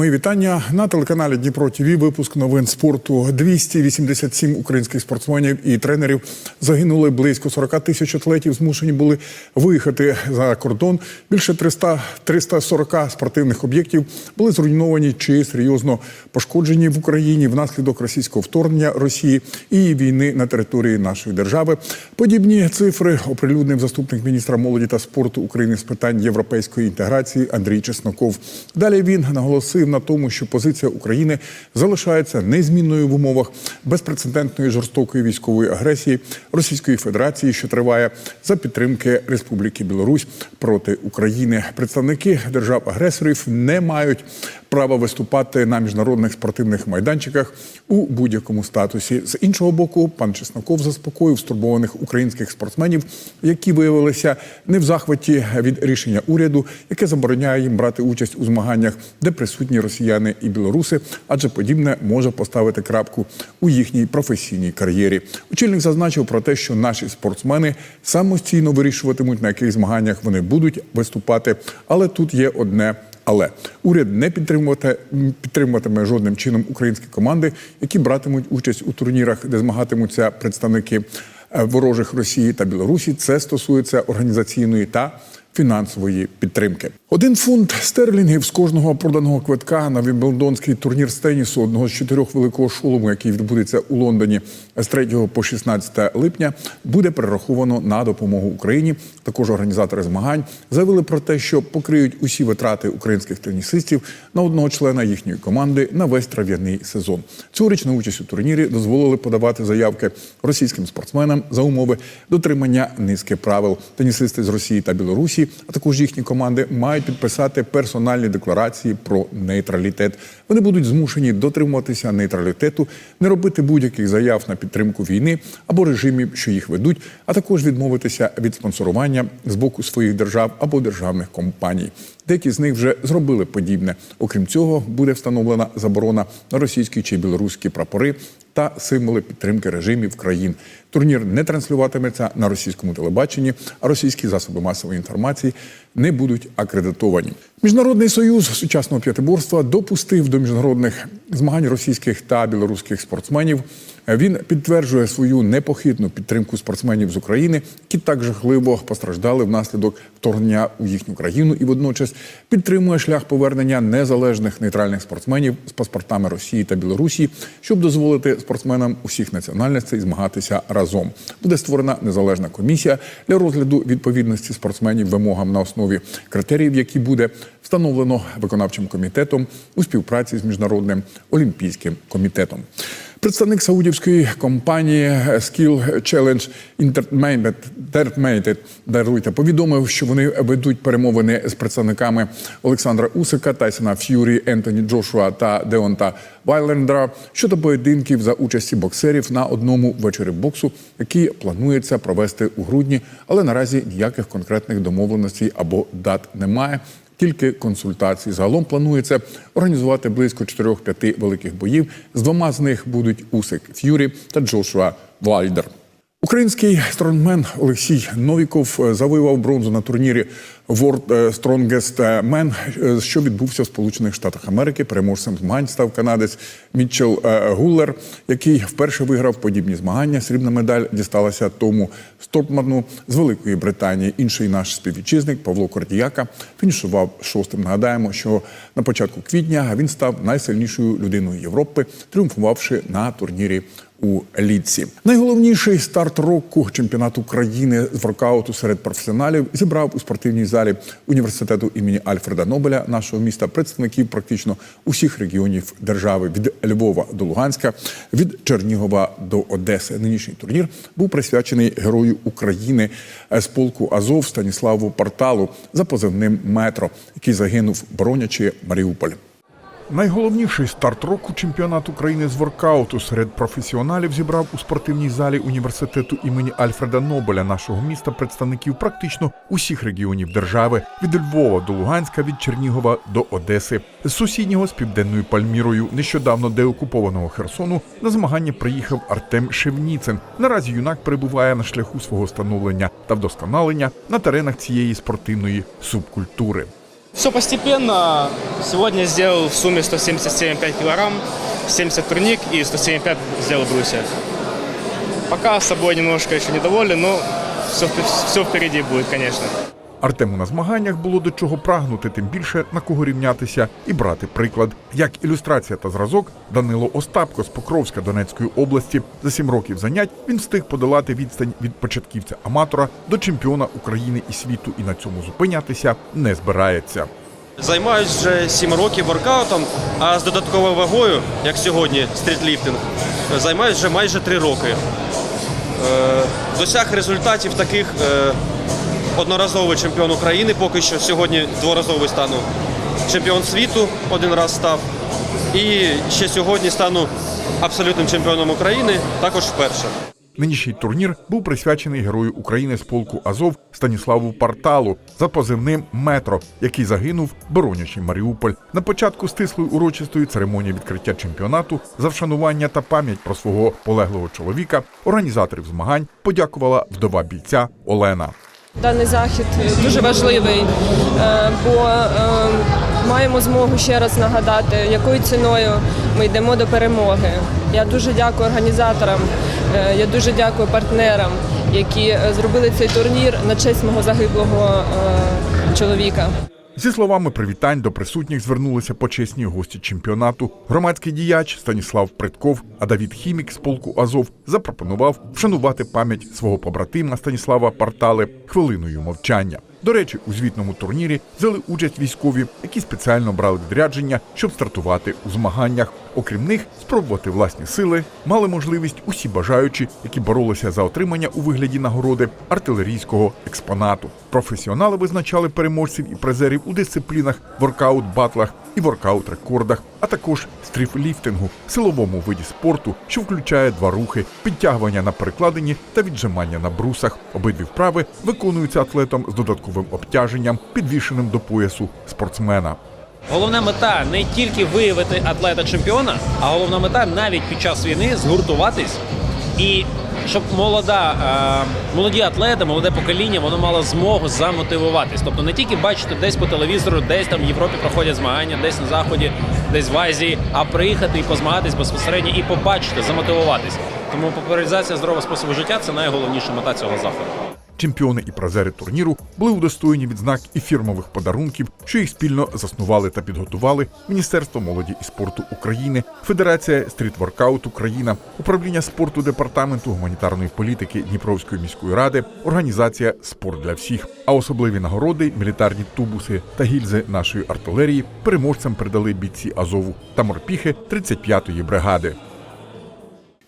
Мої вітання на телеканалі Дніпро ТВ. Випуск новин спорту. 287 українських спортсменів і тренерів загинули. Близько 40 тисяч атлетів змушені були виїхати за кордон. Більше 300, 340 спортивних об'єктів були зруйновані чи серйозно пошкоджені в Україні внаслідок російського вторгнення Росії і війни на території нашої держави. Подібні цифри оприлюднив заступник міністра молоді та спорту України з питань європейської інтеграції Андрій Чесноков. Далі він наголосив на тому, що позиція України залишається незмінною в умовах безпрецедентної жорстокої військової агресії Російської Федерації, що триває за підтримки Республіки Білорусь проти України. Представники держав-агресорів не мають права виступати на міжнародних спортивних майданчиках у будь-якому статусі. З іншого боку, пан Чесноков заспокоїв стурбованих українських спортсменів, які виявилися не в захваті від рішення уряду, яке забороняє їм брати участь у змаганнях, де присутні росіяни і білоруси, адже подібне може поставити крапку у їхній професійній кар'єрі. Очільник зазначив про те, що наші спортсмени самостійно вирішуватимуть на яких змаганнях вони будуть виступати, але тут є одне. Але уряд не підтримуватиме жодним чином українські команди, які братимуть участь у турнірах, де змагатимуться представники е, ворожих Росії та Білорусі. Це стосується організаційної та фінансової підтримки. Один фунт стерлінгів з кожного проданого квитка на Вімблдонський турнір з тенісу, одного з чотирьох великого шолому, який відбудеться у Лондоні з 3 по 16 липня, буде перераховано на допомогу Україні. Також організатори змагань заявили про те, що покриють усі витрати українських тенісистів на одного члена їхньої команди на весь трав'яний сезон. Цьогоріч участь у турнірі дозволили подавати заявки російським спортсменам за умови дотримання низки правил. Тенісисти з Росії та Білорусі, а також їхні команди мають підписати персональні декларації про нейтралітет. Вони будуть змушені дотримуватися нейтралітету, не робити будь-яких заяв на підтримку війни або режимів, що їх ведуть, а також відмовитися від спонсорування з боку своїх держав або державних компаній. Деякі з них вже зробили подібне. Окрім цього, буде встановлена заборона на російські чи білоруські прапори та символи підтримки режимів країн. Турнір не транслюватиметься на російському телебаченні, а російські засоби масової інформації не будуть акредитовані. Міжнародний союз сучасного п'ятиборства допустив до міжнародних змагань російських та білоруських спортсменів. Він підтверджує свою непохитну підтримку спортсменів з України, які так жахливо постраждали внаслідок вторгнення у їхню країну, і водночас підтримує шлях повернення незалежних нейтральних спортсменів з паспортами Росії та Білорусі, щоб дозволити спортсменам усіх національностей змагатися разом. Буде створена незалежна комісія для розгляду відповідності спортсменів вимогам на основі критеріїв, які буде встановлено виконавчим комітетом у співпраці з міжнародним олімпійським комітетом. Представник саудівської компанії Skill Challenge даруйте, повідомив, що вони ведуть перемовини з представниками Олександра Усика, Тайсона Ф'юрі, Ентоні Джошуа та Деонта Вайлендера щодо поєдинків за участі боксерів на одному вечорі боксу, який планується провести у грудні, але наразі ніяких конкретних домовленостей або дат немає тільки консультації. Загалом планується організувати близько 4-5 великих боїв. З двома з них будуть Усик Ф'юрі та Джошуа Вальдер. Український стронгмен Олексій Новіков завоював бронзу на турнірі World Strongest Man, що відбувся в Сполучених Штатах Америки. Переможцем змагань став канадець Мітчел Гуллер, який вперше виграв подібні змагання. Срібна медаль дісталася тому Стортману з Великої Британії. Інший наш співвітчизник Павло Кордіяка фінішував шостим. Нагадаємо, що на початку квітня він став найсильнішою людиною Європи, тріумфувавши на турнірі у Лідці. Найголовніший старт року чемпіонату країни з воркауту серед професіоналів зібрав у спортивній залі університету імені Альфреда Нобеля нашого міста представників практично усіх регіонів держави від Львова до Луганська, від Чернігова до Одеси. Нинішній турнір був присвячений герою України з полку Азов Станіславу Порталу за позивним метро, який загинув, боронячи Маріуполь. Найголовніший старт року чемпіонат України з воркауту серед професіоналів зібрав у спортивній залі університету імені Альфреда Нобеля нашого міста представників практично усіх регіонів держави від Львова до Луганська, від Чернігова до Одеси. З сусіднього з південною Пальмірою, нещодавно деокупованого Херсону, на змагання приїхав Артем Шевніцин. Наразі юнак перебуває на шляху свого становлення та вдосконалення на теренах цієї спортивної субкультури. Все постепенно. Сегодня сделал в сумме 177,5 килограмм, 70 турник и 175 сделал брусья. Пока с собой немножко еще недоволен, но все, все впереди будет, конечно. Артему на змаганнях було до чого прагнути, тим більше на кого рівнятися і брати приклад. Як ілюстрація та зразок, Данило Остапко з Покровська Донецької області за сім років занять він встиг подолати відстань від початківця аматора до чемпіона України і світу, і на цьому зупинятися не збирається. Займаюсь вже 7 років воркаутом, а з додатковою вагою, як сьогодні, стрітліфтинг, займаюсь вже майже 3 роки. Е, Досяг результатів таких е, одноразовий чемпіон України, поки що сьогодні дворазовий стану. Чемпіон світу один раз став. І ще сьогодні стану абсолютним чемпіоном України, також вперше. Нинішній турнір був присвячений герою України з полку Азов Станіславу Парталу за позивним Метро, який загинув, боронячи Маріуполь. На початку стислої урочистої церемонії відкриття чемпіонату за вшанування та пам'ять про свого полеглого чоловіка організаторів змагань подякувала вдова бійця Олена. Даний захід дуже важливий, е, бо е, маємо змогу ще раз нагадати, якою ціною ми йдемо до перемоги. Я дуже дякую організаторам, е, я дуже дякую партнерам, які зробили цей турнір на честь мого загиблого чоловіка. Зі словами привітань до присутніх звернулися почесні гості чемпіонату. Громадський діяч Станіслав Притков, а Давід Хімік з полку Азов запропонував вшанувати пам'ять свого побратима Станіслава Партали хвилиною мовчання. До речі, у звітному турнірі взяли участь військові, які спеціально брали відрядження, щоб стартувати у змаганнях. Окрім них, спробувати власні сили мали можливість усі бажаючі, які боролися за отримання у вигляді нагороди артилерійського експонату. Професіонали визначали переможців і призерів у дисциплінах воркаут батлах і воркаут рекордах, а також стріфліфтингу, силовому виді спорту, що включає два рухи: підтягування на перекладині та віджимання на брусах. Обидві вправи виконуються атлетом з додатковим обтяженням, підвішеним до поясу спортсмена. Головна мета не тільки виявити атлета чемпіона, а головна мета навіть під час війни згуртуватись і щоб молода, е, молоді атлети, молоде покоління, воно мало змогу замотивуватись. Тобто не тільки бачити десь по телевізору, десь там в Європі проходять змагання, десь на заході, десь в Азії, а приїхати і позмагатись безпосередньо і побачити, замотивуватись. Тому популяризація здорового способу життя це найголовніша мета цього заходу. Чемпіони і призери турніру були удостоєні відзнак і фірмових подарунків, що їх спільно заснували та підготували Міністерство молоді і спорту України, Федерація стрітворкаут Україна, управління спорту департаменту гуманітарної політики Дніпровської міської ради, організація Спорт для всіх. А особливі нагороди, мілітарні тубуси та гільзи нашої артилерії переможцям передали бійці Азову та морпіхи 35-ї бригади.